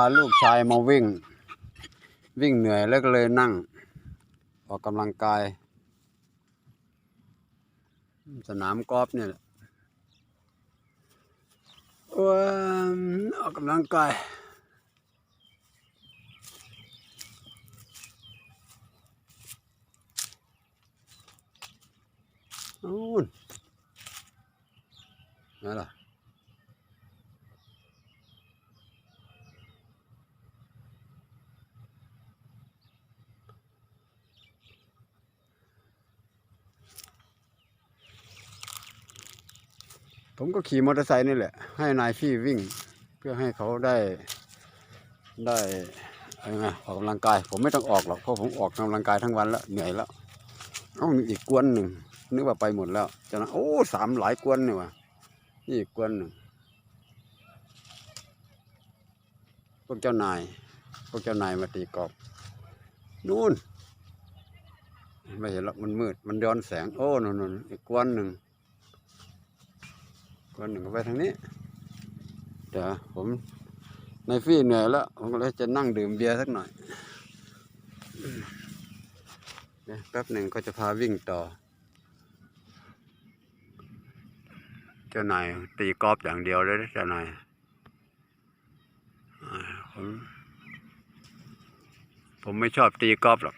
าลูกชายมาวิ่ง วิ่งเหนื่อยแล้วก็เลยนั่ง ออกกำลังกาย สนามกอล์ฟเนี่ยแหละว้าวออกกำลังกายนู่นนั่นแหละ ผมก็ขี่มอเตอร์ไซค์นี่แหละ ให้นายพี่วิ่ง เพื่อให้เขาได้ได้อะไรไงออกกำลังกาย ผมไม่ต้องออกหรอกเพราะผมออกกำลังกายทั้งวันแล้วเหนื่อยแล้วเอ้ามีอีกกวนหนึ่งนึกว่าไปหมดแล้วจะนะโอ้สามหลายกวนนี่ว่ะนี่อีกกวนหนึ่งพวกเจ้านายพวกเจ้านายมาตีกรอบนู่นไม่เห็นหรอกมันมืด มันย้อนแสง โอ้นนนู่นอีกกวนหนึ่ง กวนหนึ่งก็ไปทางนี้เดี๋ยวผมในฟี่เหนื่อยแล้วผมก็เลยจะนั่งดื่มเบียร์สักหน่อยเดี๋ยแป๊บหนึ่งก็จะพาวิ่งต่อ เจ้านายตีกอล์ฟอย่างเดียวเลยนะเจ้านายผมผมไม่ชอบตีกอล์ฟหรอก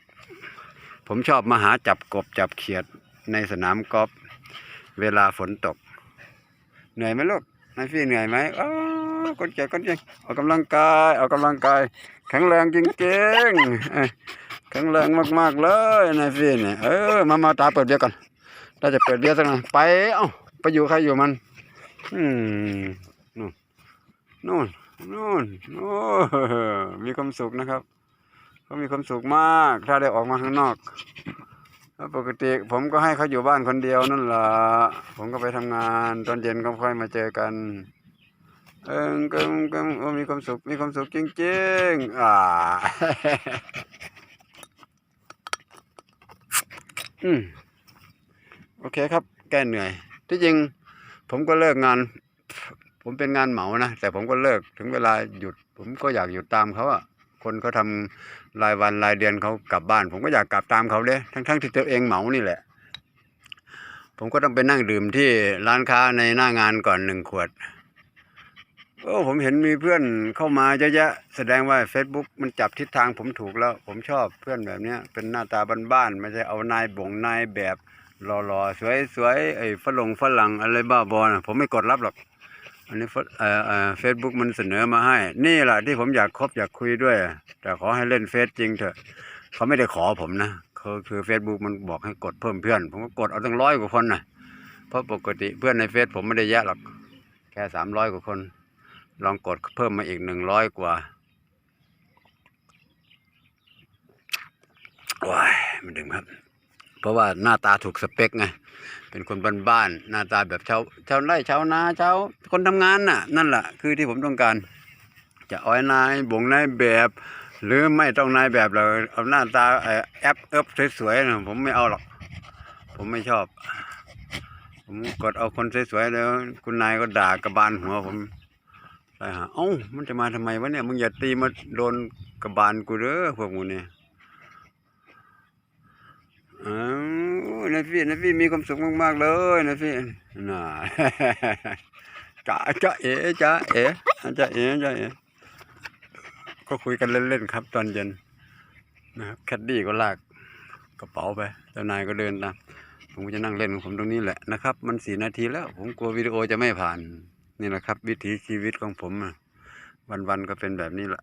ผมชอบมาหาจับกบจับเขียดในสนามกอล์ฟเวลาฝนตก เหนื่อยไหมลูกนายพี่เหนื่อยไหมอ้าวคนเก่คนเก่งออกกำลังกายออกกำลังกายแข็งแรงจริงๆแข็งแรงมากๆเลยนายพี่เนี่ยเออมามาตาเปิดเบียร์ก่อนเราจะเปิดเบียร์สักหน่อยไปเอ้าไปอยู่ใครอยู่มันอืมนู่นนู่นนู่นโอ้มีความสุขนะครับเขามีความสุขมาก ถ้าได้ออกมาข้างนอก ปกติผมก็ให้เขาอยู่บ้านคนเดียวนั่นแหละผมก็ไปทำงานตอนเย็นก็ค่อยมาเจอกัน เออก็ก็มีความสุขมีความสุขจริงๆอ่าอืมโอเคครับ แก้เหนื่อย ที่จริง ผมก็เลิกงาน ผมเป็นงานเหมานะแต่ผมก็เลิกถึงเวลาหยุด ผมก็อยากหยุดตามเขาอะ คนเขาทำรายวันรายเดือนเขากลับบ้าน ผมก็อยากกลับตามเขาเด้ทั้งๆที่ตัวเองเหมานี่แหละ ผมก็ต้องไปนั่งดื่มที่ร้านค้าในหน้างานก่อนหนึ่งขวดโอ้ผมเห็นมีเพื่อนเข้ามาเยอะแยะแสดงว่า Facebook มันจับทิศทางผมถูกแล้ว ผมชอบเพื่อนแบบนี้เป็นหน้าตาบ้านๆไม่ใช่เอานายบ่งนายแบบหล่อๆสวยๆไอ้ฝรั่งฝรั่งอะไรบ้าบอนะผมไม่กดรับหรอก อันนี้เอ่อเฟซบุ๊กมันเสนอมาให้ นี่แหละที่ผมอยากคบอยากคุยด้วย แต่ขอให้เล่นเฟซจริงเถอะเขาไม่ได้ขอผมนะคือคือเฟซบุ๊กมันบอกให้กดเพิ่มเพื่อน ผมก็กดเอาตั้งร้อยกว่าคนนะเพราะปกติเพื่อนในเฟซผมไม่ได้เยอะหรอกแค่สามร้อยกว่าคน ลองกดเพิ่มมาอีกหนึ่งร้อยกว่าว้ายมันดึงครับ ราะว่าหน้าตาถูกสเปคไงเป็นคนบ้านๆหน้าตาแบบชาวชาวไร่ชาวนาชาวคนทำงานน่ะ นั่นแหละคือที่ผมต้องการ จะอ้อยนายบ่งนายแบบ หรือไม่ต้องนายแบบเราเอาหน้าตาแอปเอิบสวยๆนะผมไม่เอาหรอก ผมไม่ชอบ ผมกดเอาคนสวยๆแล้วคุณนายก็ด่ากระบาลหัวผมไปหาเอ้ามันจะมาทำไมวะเนี่ยมึงอย่าตีมาโดนกระบาลกูเด้อพวกมึงเนี่ย อ้าวนาพี่นาพี่มีความสุขมากๆเลยนาพี่น่าจ้าจ้าเอ๋จ้าเอ๋จ้าเอ๋จ้าเอ๋ก็คุยกันเล่นๆครับ ตอนเย็นนะครับแคดดี้ก็ลากกระเป๋าไปเจ้านายก็เดินตามผมก็จะนั่งเล่นของผมตรงนี้แหละนะครับ มันสี่นาทีแล้ว ผมกลัววิดีโอจะไม่ผ่าน นี่แหละครับ วิถีชีวิตของผมวันๆก็เป็นแบบนี้แหละ